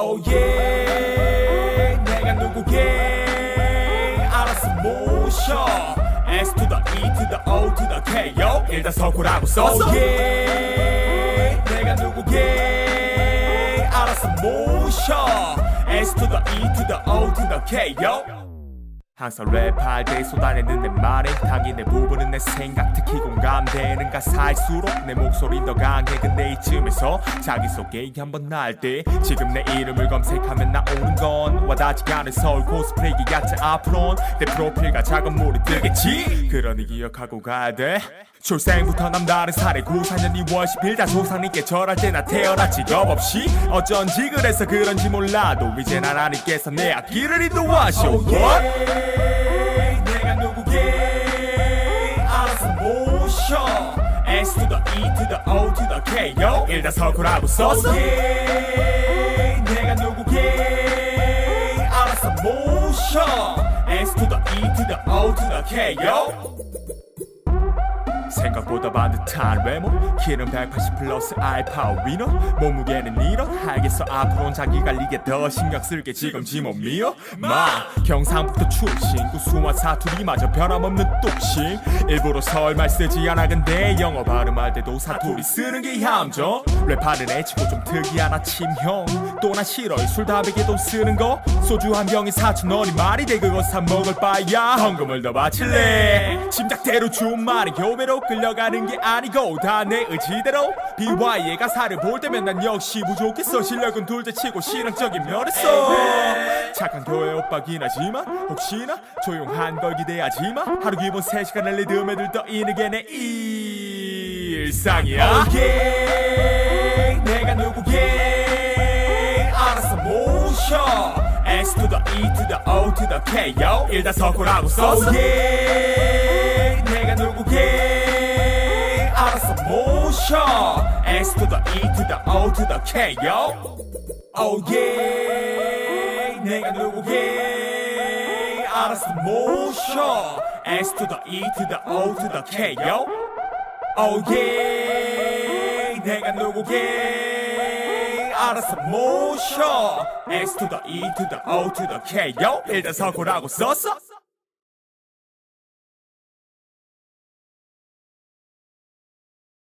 Oh yeah 내가 누구게 알아서 모셔 S to the E to the O to the K yo 일단 서구라고 썼어 Oh yeah 내가 누구게 알아서 모셔 S to the E to the O to the K yo 항상 랩할 때 쏟아내는 내 말에 내 부분은 내 생각. 특히 공감되는 가사일수록 내 목소리 더 강해. 근데 이쯤에서 자기소개 한번 할때 지금 내 이름을 검색하면 나오는 건 와닿지 않은 서울 코스프레 기가짜 앞으론 내 프로필과 작은 물이 뜨겠지? 그러니 기억하고 가야 돼. 출생부터 남다른 사례 94년 2월 10일 다 조상님께 절할 때나 태어나 직업 없이 어쩐지 그래서 그런지 몰라도 이제 하나님께서 내 앞길을 인도하셔 What? 내 the E O to the K yo 일단 서구라고 썼어 yeah, 내가 누구게 알아서 모셔 S to the E to the O to the K yo 생각보다 반듯한 외모 키는 180 플러스 알파 위너. 몸무게는 이런 알겠어. 앞으로는 자기 관리에 더 신경 쓸게. 지금 지몸 미어 마. 경상북도 출신 구수한 사투리마저 변함없는 뚝심. 일부러 서울말 쓰지 않아. 근데 영어 발음할 때도 사투리 쓰는 게 함정. 랩하는 애치고 좀 특이한 아침형. 또 나 싫어 술 다백에 돈 쓰는 거. 소주 한 병에 4천 원이 말이 돼. 그거 사 먹을 바야. 헌금을 더 바칠래. 짐작 대로 주말에 교배로 끌려가는 게 아니고 다 내 의지대로. BY의 가사를 볼 때면 난 역시 부족했어. 실력은 둘째치고 신앙적인 면에서 착한 교회 오빠긴 하지만 혹시나 조용한 걸 기대하지만 하루 기본 3시간을 리듬에 들떠 있는 게 내 일상이야. oh yeah, 내가 누구게? 알아서 모셔. S to the E to the O to the K yo. 일단 서구라고 썼어 oh yeah, 내가 누구게 알아서 모셔 S to the E to the O to the K yo Oh yeah 내가 누구게 알아서 모셔 S to the E to the O to the K yo Oh yeah 내가 누구게 알아서 모셔 S to the E to the O to the K yo 일단 서구라고 썼어